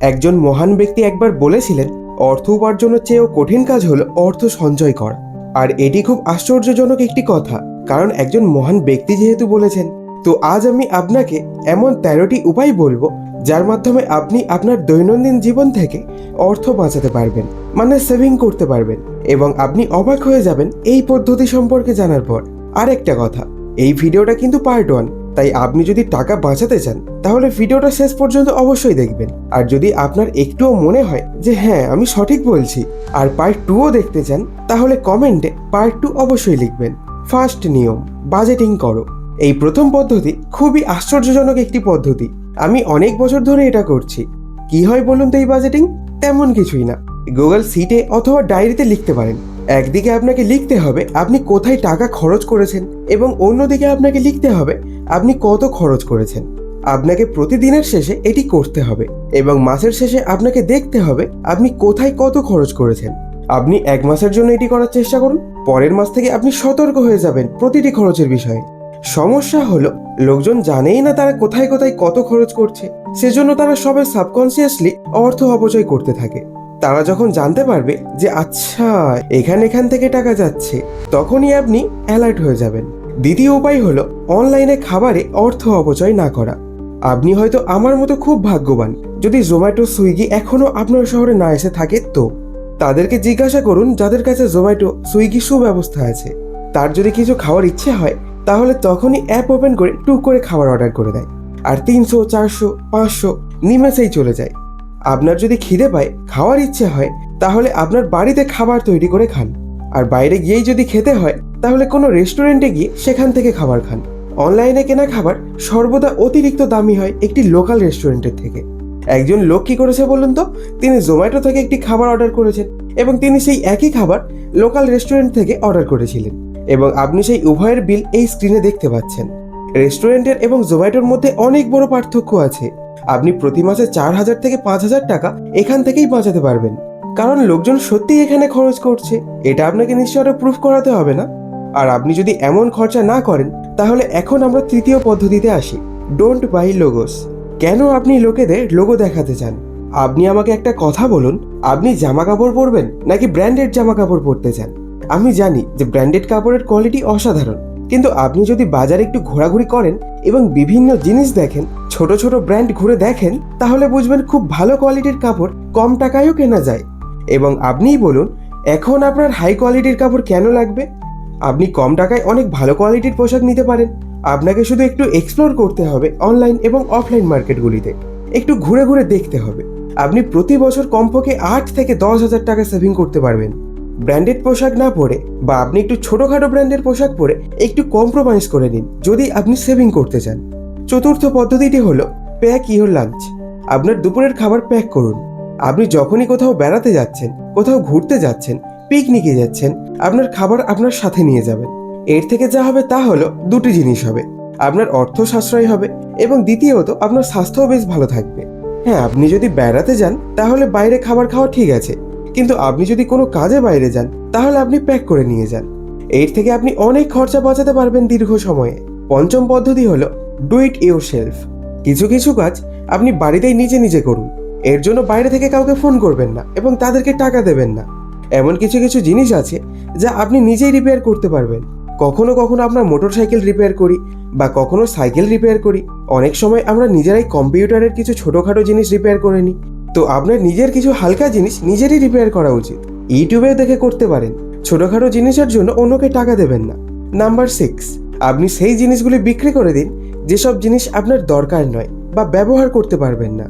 একজন মহান ব্যক্তি একবার বলেছিলেন, অর্থ উপার্জনের চেয়েও কঠিন কাজ হল অর্থ সঞ্চয় করা। আর এটি খুব আশ্চর্যজনক একটি কথা, কারণ একজন মহান ব্যক্তি যেহেতু বলেছেন, তো আজ আমি আপনাকে এমন তেরোটি উপায় বলব, যার মাধ্যমে আপনি আপনার দৈনন্দিন জীবন থেকে অর্থ বাঁচাতে পারবেন মানে সেভিং করতে পারবেন, এবং আপনি অবাক হয়ে যাবেন এই পদ্ধতি সম্পর্কে জানার পর। আরেকটা কথা, এই ভিডিওটা কিন্তু পার্ট ওয়ান তাই আপনি যদি টাকা বাঁচাতে চান, তাহলে ভিডিওটা শেষ পর্যন্ত অবশ্যই দেখবেন। আর যদি আপনার একটুও মনে হয় যে হ্যাঁ আমি সঠিক বলছি, আর পার্ট টুও দেখতে চান, তাহলে কমেন্টে পার্ট টু অবশ্যই লিখবেন। ফার্স্ট নিয়ম, বাজেটিং করো। এই প্রথম পদ্ধতি খুবই আশ্চর্যজনক একটি পদ্ধতি। আমি অনেক বছর ধরে এটা করছি। কি হয় বলুন তো এই বাজেটিং? তেমন কিছুই না। গুগল সিটে অথবা ডায়েরিতে লিখতে পারেন। একদিকে আপনাকে লিখতে হবে, আপনি কোথায় টাকা খরচ করেছেন এবং অন্যদিকে আপনাকে লিখতে হবে, আপনি কত খরচ করেছেন। আপনাকে প্রতিদিনের শেষে এটি করতে হবে এবং মাসের শেষে আপনাকে দেখতে হবে আপনি কোথায় কত খরচ করেছেন। আপনি এক মাসের জন্য এটি করার চেষ্টা করুন, পরের মাস থেকে আপনি সতর্ক হয়ে যাবেন প্রতিটি খরচের বিষয়ে। সমস্যা হলো, লোকজন জানেই না তারা কোথায় কোথায় কত খরচ করছে, সেজন্য তারা সবাই সাবকনসিয়াসলি অর্থ অপচয় করতে থাকে। তারা যখন জানতে পারবে যে আচ্ছা এখান এখান থেকে টাকা যাচ্ছে, তখনই আপনি অ্যালার্ট হয়ে যাবেন। দ্বিতীয় উপায় হলো অনলাইনে খাবারে অর্থ অপচয় না করা। আপনি হয়তো আমার মতো খুব ভাগ্যবান, যদি জোম্যাটো, সুইগি এখনও আপনার শহরে না এসে থাকে তো। তাদেরকে জিজ্ঞাসা করুন যাদের কাছে জোম্যাটো, সুইগি সুব্যবস্থা আছে। তার যদি কিছু খাওয়ার ইচ্ছে হয়, তাহলে তখনই অ্যাপ ওপেন করে টুক করে খাবার অর্ডার করে দেয়। আর তিনশো, চারশো, পাঁচশো, নিমেষেই চলে যায়। আপনার যদি খিদে পায়, খাওয়ার ইচ্ছে হয়, তাহলে আপনার বাড়িতে খাবার তৈরি করে খান। আর বাইরে গিয়েই যদি খেতে হয়, তাহলে কোনো রেস্টুরেন্টে গিয়ে সেখান থেকে খাবার খান। অনলাইনে কেনা খাবার সর্বদা অতিরিক্ত দামি হয় একটি লোকাল রেস্টুরেন্টের থেকে। একজন লোক কি করেছে বলুন তো? তিনি জোম্যাটো থেকে একটি খাবার অর্ডার করেছেন এবং তিনি সেই একই খাবার লোকাল রেস্টুরেন্ট থেকে অর্ডার করেছিলেন এবং আপনি সেই উভয়ের বিল এই স্ক্রিনে দেখতে পাচ্ছেন। রেস্টুরেন্টের এবং জোম্যাটোর মধ্যে অনেক বড় পার্থক্য আছে। আপনি প্রতি মাসে চার হাজার থেকে পাঁচ হাজার টাকা এখান থেকেই বাঁচাতে পারবেন। কারণ লোকজন সত্যিই এখানে খরচ করছে। এটা আপনাকে নিশ্চয় আরও প্রুফ করাতে হবে না? আর আপনি যদি এমন খরচা না করেন, তাহলে এখন আমরা তৃতীয় পদ্ধতিতে আসি। ডোন্ট বাই লোগোস কেন আপনি লোকেদের লোগো দেখাতে চান? আপনি আমাকে একটা কথা বলুন, আপনি জামা কাপড় পরবেন নাকি ব্র্যান্ডেড জামা কাপড় পরতে চান? আমি জানি যে ব্র্যান্ডেড কাপড়ের কোয়ালিটি অসাধারণ। কিন্তু আপনি যদি বাজারে একটু ঘোরাঘুরি করেন এবং বিভিন্ন জিনিস দেখেন ছোট ছোট ব্র্যান্ড ঘুরে দেখেন, তাহলে বুঝবেন খুব ভালো কোয়ালিটির কাপড় কম টাকায়ও কেনা যায়। এবং আপনিই বলুন, এখন আপনার হাই কোয়ালিটির কাপড় কেন লাগবে? আপনি কম টাকায় অনেক ভালো কোয়ালিটির পোশাক নিতে পারেন। আপনাকে শুধু একটু এক্সপ্লোর করতে হবে অনলাইন এবং অফলাইন মার্কেটগুলিতে একটু ঘুরে ঘুরে দেখতে হবে। আপনি প্রতি বছর কমপক্ষে আট থেকে দশ হাজার টাকা সেভিং করতে পারবেন। ব্র্যান্ডেড পোশাক না পরে বা আপনি একটু ছোটোখাটো ব্র্যান্ডের পোশাক পরে একটু কম্প্রোমাইজ করে নিন, যদি আপনি সেভিং করতে চান। চতুর্থ পদ্ধতিটি হলো প্যাক ইওর লাঞ্চ আপনার দুপুরের খাবার প্যাক করুন। আপনি যখনই কোথাও বেড়াতে যাচ্ছেন, কোথাও ঘুরতে যাচ্ছেন পিকনিকে যাচ্ছেন, আপনার খাবার আপনার সাথে নিয়ে যাবেন। এর থেকে যা হবে তা হলো দুটি জিনিস হবে। আপনার অর্থ সাশ্রয় হবে এবং দ্বিতীয়ত আপনার স্বাস্থ্যও বেশ ভালো থাকবে। হ্যাঁ আপনি যদি বেড়াতে যান, তাহলে বাইরে খাবার খাওয়া ঠিক আছে। কিন্তু আপনি যদি কোনো কাজে বাইরে যান, তাহলে আপনি প্যাক করে নিয়ে যান। এর থেকে আপনি অনেক খরচা বাঁচাতে পারবেন দীর্ঘ সময়ে। পঞ্চম পদ্ধতি হলো ডু ইট ইউর সেলফ কিছু কিছু কাজ আপনি বাড়িতেই নিজে নিজে করুন। এর জন্য বাইরে থেকে কাউকে ফোন করবেন না এবং তাদেরকে টাকা দেবেন না। এমন কিছু কিছু জিনিস আছে যা আপনি নিজেই রিপেয়ার করতে পারবেন। কখনো কখনো আমরা মোটর সাইকেল রিপেয়ার করি বা কখনো সাইকেল রিপেয়ার করি। অনেক সময় আমরা নিজেরাই কম্পিউটারের কিছু ছোটোখাটো জিনিস রিপেয়ার করে নিই। তো আপনার নিজের কিছু হালকা জিনিস নিজেরই রিপেয়ার করা উচিত। ইউটিউবে দেখে করতে পারেন। ছোটোখাটো জিনিসের জন্য অন্যকে টাকা দেবেন না। নাম্বার সিক্স আপনি সেই জিনিসগুলি বিক্রি করে দিন যেসব জিনিস আপনার দরকার নয় বা ব্যবহার করতে পারবেন না,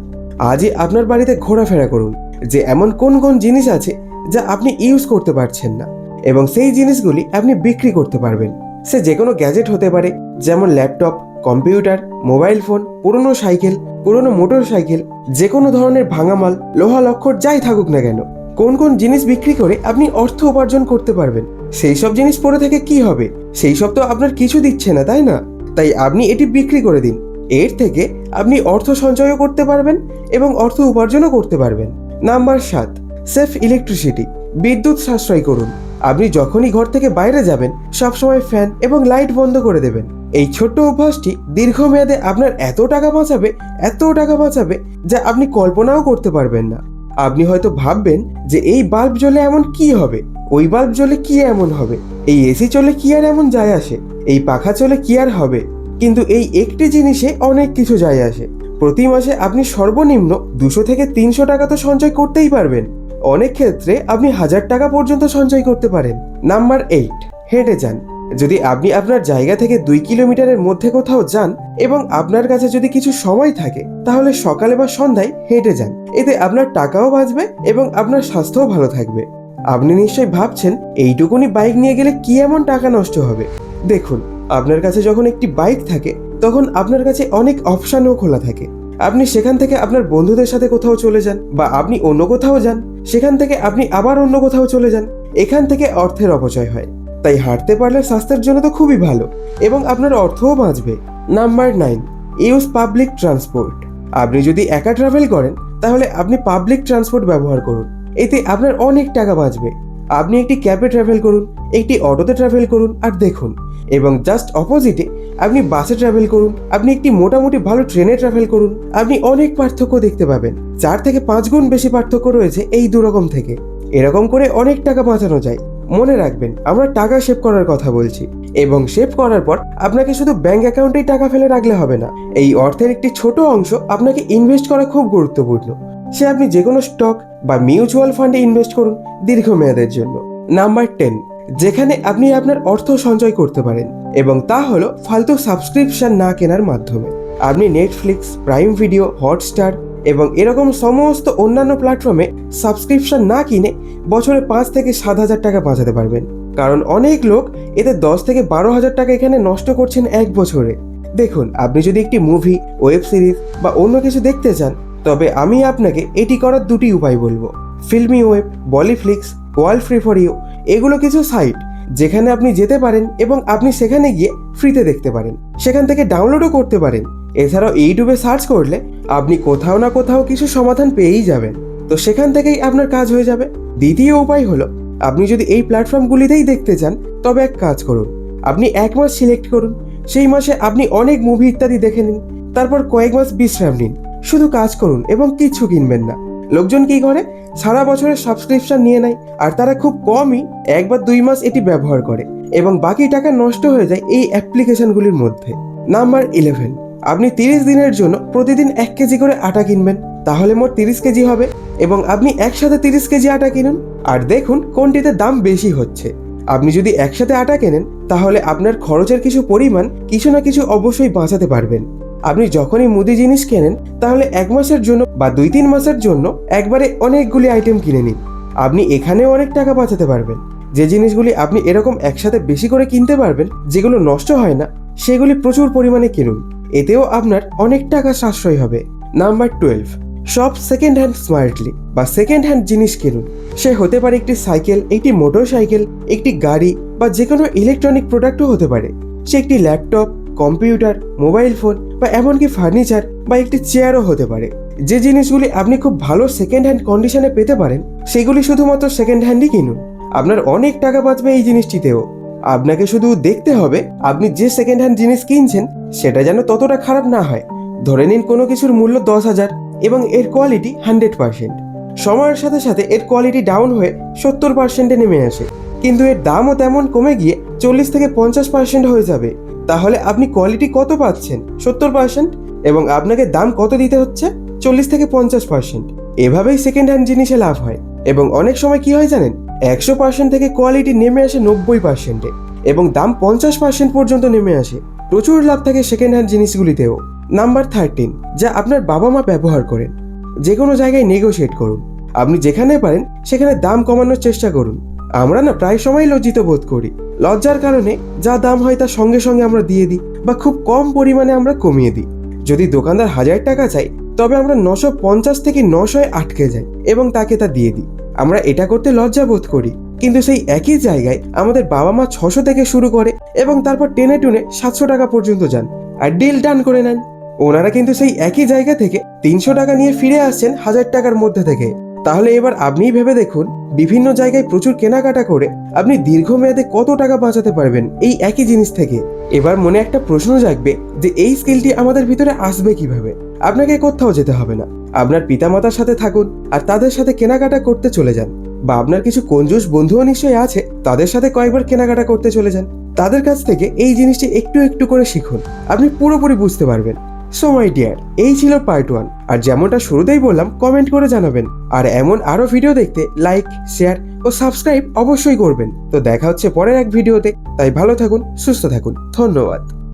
আজই আপনার বাড়িতে ঘোরাফেরা করুন যে এমন কোন কোন জিনিস আছে যা আপনি ইউজ করতে পারছেন না এবং সেই জিনিসগুলি আপনি বিক্রি করতে পারবেন। সে যে কোনো গ্যাজেট হতে পারে, যেমন ল্যাপটপ, কম্পিউটার, মোবাইল ফোন, পুরনো সাইকেল, পুরনো মোটর সাইকেল যে কোনো ধরনের ভাঙা মাল লোহা লক্ষর যাই থাকুক না কেন, কোন কোন জিনিস বিক্রি করে আপনি অর্থ উপার্জন করতে পারবেন। সেই সব জিনিস পরে থেকে কি হবে? সেই সব তো আপনার কিছু দিচ্ছে না, তাই না? তাই আপনি এটি বিক্রি করে দিন। এর থেকে আপনি অর্থ সঞ্চয়ও করতে পারবেন এবং অর্থ উপার্জনও করতে পারবেন। নাম্বার সাত, সেফ ইলেকট্রিসিটি, বিদ্যুৎ সাশ্রয় করুন। আপনি যখনই ঘর থেকে বাইরে যাবেন, সবসময় ফ্যান এবং লাইট বন্ধ করে দেবেন। এই ছোট্ট অভ্যাসটি দীর্ঘমেয়াদে আপনার এত টাকা বাঁচাবে, এত টাকা বাঁচাবে যা আপনি কল্পনাও করতে পারবেন না। আপনি হয়তো ভাববেন যে এই বাল্ব জ্বলে এমন কি হবে? ওই বাল্ব জ্বলে কি এমন হবে? এই এসি চলে কি আর এমন যায় আসে? এই পাখা চলে কি আর হবে? কিন্তু এই একটি জিনিসে অনেক কিছু যায় আসে। প্রতি মাসে আপনি সর্বনিম্ন দুশো থেকে তিনশো টাকা তো সঞ্চয় করতেই পারবেন। অনেক ক্ষেত্রে আপনি হাজার টাকা পর্যন্ত সঞ্চয় করতে পারেন। নাম্বার এইট, হেঁটে যান। যদি আপনি আপনার জায়গা থেকে দুই কিলোমিটারের মধ্যে কোথাও যান এবং আপনার কাছে যদি কিছু সময় থাকে, তাহলে সকালে বা সন্ধ্যায় হেঁটে যান। এতে আপনার টাকাও বাঁচবে এবং আপনার স্বাস্থ্যও ভালো থাকবে। আপনি নিশ্চয়ই ভাবছেন এইটুকুনি বাইক নিয়ে গেলে কি এমন টাকা নষ্ট হবে? দেখুন, আপনার কাছে যখন একটি বাইক থাকে, তখন আপনার কাছে অনেক অপশানও খোলা থাকে। আপনি সেখান থেকে আপনার বন্ধুদের সাথে কোথাও চলে যান বা আপনি অন্য কোথাও যান, সেখান থেকে আপনি আবার অন্য কোথাও চলে যান, এখান থেকে অর্থের অপচয় হয়। তাই হাঁটতে পারলে স্বাস্থ্যের জন্য তো খুবই ভালো এবং আপনার অর্থও বাঁচবে। Number nine, use public transport. আপনি যদি একা ট্রাভেল করেন, তাহলে আপনি পাবলিক ট্রান্সপোর্ট ব্যবহার করুন। এতে আপনার অনেক টাকা বাঁচবে। আপনি একটি ক্যাবে ট্রাভেল করুন, একটি অটোতে ট্রাভেল করুন আর দেখুন। এবং জাস্ট অপোজিটে আপনি বাসে ট্রাভেল করুন, আপনি একটি মোটামুটি ভালো ট্রেনে ট্রাভেল করুন, আপনি অনেক পার্থক্য দেখতে পাবেন। চার থেকে পাঁচ গুণ বেশি পার্থক্য রয়েছে এই দুরকম থেকে। এরকম করে অনেক টাকা বাঁচানো যায়। মনে রাখবেন, আমরা টাকা সেভ করার কথা বলছি। এবং সেভ করার পর আপনাকে শুধু ব্যাংক অ্যাকাউন্টেই টাকা ফেলে রাখলে হবে না। এই অর্থের একটি ছোট অংশ আপনাকে ইনভেস্ট করা খুব গুরুত্বপূর্ণ। সে আপনি যে কোনো স্টক বা মিউচুয়াল ফান্ডে ইনভেস্ট করুন দীর্ঘমেয়াদের জন্য। নাম্বার টেন যেখানে আপনি আপনার অর্থ সঞ্চয় করতে পারেন এবং তা হলো ফালতু সাবস্ক্রিপশন না কেনার মাধ্যমে। আপনি নেটফ্লিক্স প্রাইম ভিডিও হটস্টার এবং এরকম সমস্ত অন্যান্য প্ল্যাটফর্মে সাবস্ক্রিপশন না কিনে বছরে পাঁচ থেকে সাত হাজার টাকা বাঁচাতে পারবেন। কারণ অনেক লোক এতে দশ থেকে বারো হাজার টাকা এখানে নষ্ট করছেন এক বছরে। দেখুন, আপনি যদি একটি মুভি ওয়েব সিরিজ বা অন্য কিছু দেখতে চান তবে আমি আপনাকে এটি করার দুটি উপায় বলব। Filmy web, Bollyflix world free for you, এগুলো কিছু সাইট যেখানে আপনি যেতে পারেন এবং আপনি সেখানে গিয়ে ফ্রিতে দেখতে পারেন। সেখান থেকে ডাউনলোডও করতে পারেন। এছাড়াও ইউটিউবে সার্চ করলে আপনি কোথাও না কোথাও কিছু সমাধান পেয়েই যাবেন। তো সেখান থেকেই আপনার কাজ হয়ে যাবে। দ্বিতীয় উপায় হলো, আপনি যদি এই প্ল্যাটফর্মগুলিতেই দেখতে চান, তবে এক কাজ করুন। আপনি এক মাস সিলেক্ট করুন। সেই মাসে আপনি অনেক মুভি ইত্যাদি দেখে নিন। তারপর কয়েক মাস বিশ্রাম নিন। শুধু কাজ করুন এবং কিচ্ছু কিনবেন না। লোকজন কি করে? সারা বছরের সাবস্ক্রিপশন নিয়ে নেয়, আর তারা খুব কমই এক বা দুই মাস এটি ব্যবহার করে। এবং বাকি টাকা নষ্ট হয়ে যায় এই অ্যাপ্লিকেশনগুলির মধ্যে। নাম্বার ইলেভেন আপনি তিরিশ দিনের জন্য প্রতিদিন এক কেজি করে আটা কিনবেন। তাহলে মোট তিরিশ কেজি হবে এবং আপনি একসাথে তিরিশ কেজি আটা কিনুন। আর দেখুন কোনটিতে দাম বেশি হচ্ছে। আপনি যদি একসাথে আটা কেনেন, তাহলে আপনার খরচের কিছু পরিমাণ কিছু না কিছু অবশ্যই বাঁচাতে পারবেন। আপনি যখনই মুদি জিনিস কেনেন, তাহলে এক মাসের জন্য বা দুই তিন মাসের জন্য একবারে অনেকগুলি আইটেম কিনে নিন। আপনি এখানেও অনেক টাকা বাঁচাতে পারবেন। যে জিনিসগুলি আপনি এরকম একসাথে বেশি করে কিনতে পারবেন, যেগুলো নষ্ট হয় না, সেগুলি প্রচুর পরিমাণে কিনুন। এতেও আপনার অনেক টাকা সাশ্রয় হবে। নাম্বার টুয়েলভ সব সেকেন্ড হ্যান্ড স্মার্টলি বা সেকেন্ড হ্যান্ড জিনিস কিনুন। সে হতে পারে একটি সাইকেল, একটি মোটর সাইকেল একটি গাড়ি বা যে কোনো ইলেকট্রনিক প্রোডাক্টও হতে পারে। সে একটি ল্যাপটপ কম্পিউটার, মোবাইল ফোন বা এমনকি ফার্নিচার বা একটি চেয়ারও হতে পারে। যে জিনিসগুলি আপনি খুব ভালো সেকেন্ড হ্যান্ড কন্ডিশনে পেতে পারেন, সেগুলি শুধুমাত্র সেকেন্ড হ্যান্ডই কিনুন। আপনার অনেক টাকা বাঁচবে এই জিনিসটিতেও। আপনাকে শুধু দেখতে হবে, আপনি যে সেকেন্ড হ্যান্ড জিনিস কিনছেন, সেটা যেন ততটা খারাপ না হয়। ধরে নিন কোনো কিছুর মূল্য দশ হাজার এবং এর কোয়ালিটি হান্ড্রেড পার্সেন্ট সময়ের সাথে সাথে এর কোয়ালিটি ডাউন হয়ে সত্তর পার্সেন্টে নেমে আসে। কিন্তু এর দামও তেমন কমে গিয়ে চল্লিশ থেকে পঞ্চাশ পার্সেন্ট হয়ে যাবে। তাহলে আপনি কোয়ালিটি কত পাচ্ছেন? সত্তর পার্সেন্ট এবং আপনাকে দাম কত দিতে হচ্ছে? চল্লিশ থেকে পঞ্চাশ পার্সেন্ট এভাবেই সেকেন্ড হ্যান্ড জিনিসে লাভ হয়। এবং অনেক সময় কি হয় জানেন? একশো পার্সেন্ট থেকে কোয়ালিটি নেমে আসে নব্বই পার্সেন্টে এবং দাম পঞ্চাশ পার্সেন্ট পর্যন্ত নেমে আসে। প্রচুর লাভ থাকে সেকেন্ড হ্যান্ড জিনিসগুলিতেও। নাম্বার থার্টিন যা আপনার বাবা মা ব্যবহার করেন। যে কোনো জায়গায় নেগোশিয়েট করুন। আপনি যেখানে পারেন, সেখানে দাম কমানোর চেষ্টা করুন। আমরা না প্রায় সময় লজ্জিত বোধ করি। লজ্জার কারণে যা দাম হয় তা সঙ্গে সঙ্গে আমরা দিয়ে দিই বা খুব কম পরিমাণে আমরা কমিয়ে দিই। যদি দোকানদার হাজার টাকা চাই তবে আমরা নশো পঞ্চাশ থেকে নশোয় আটকে যাই এবং তাকে তা দিয়ে দিই। আমরা এটা করতে লজ্জা বোধ করি, কিন্তু সেই একই জায়গায় আমাদের বাবা মা ছশো থেকে শুরু করে এবং তারপর টেনে টুনে সাতশো টাকা পর্যন্ত যান আর ডিল ডান করে নেন। ওনারা কিন্তু সেই একই জায়গা থেকে তিনশো টাকা নিয়ে ফিরে আসছেন হাজার টাকার মধ্যে থেকে। তাহলে এবার আপনিই ভেবে দেখুন, বিভিন্ন জায়গায় প্রচুর কেনাকাটা করে আপনি দীর্ঘমেয়াদে কত টাকা বাঁচাতে পারবেন এই একই জিনিস থেকে। এবার মনে একটা প্রশ্ন জাগবে যে এই স্কিলটি আমাদের ভিতরে আসবে কীভাবে? আপনাকে কোথাও যেতে হবে না। আপনার পিতামাতার সাথে থাকুন আর তাদের সাথে কেনাকাটা করতে চলে যান। বা আপনার কিছু কঞ্জুস বন্ধুও নিশ্চয়ই আছে, তাদের সাথে কয়েকবার কেনাকাটা করতে চলে যান। তাদের কাছ থেকে এই জিনিসটি একটু একটু করে শিখুন। আপনি পুরোপুরি বুঝতে পারবেন। সো মাই ডিয়ার এই ছিল পার্ট ওয়ান আর যেমনটা শুরুতেই বললাম কমেন্ট করে জানাবেন। আর এমন আরও ভিডিও দেখতে লাইক শেয়ার ও সাবস্ক্রাইব অবশ্যই করবেন। তো দেখা হচ্ছে পরের এক ভিডিওতে তাই ভালো থাকুন, সুস্থ থাকুন। ধন্যবাদ।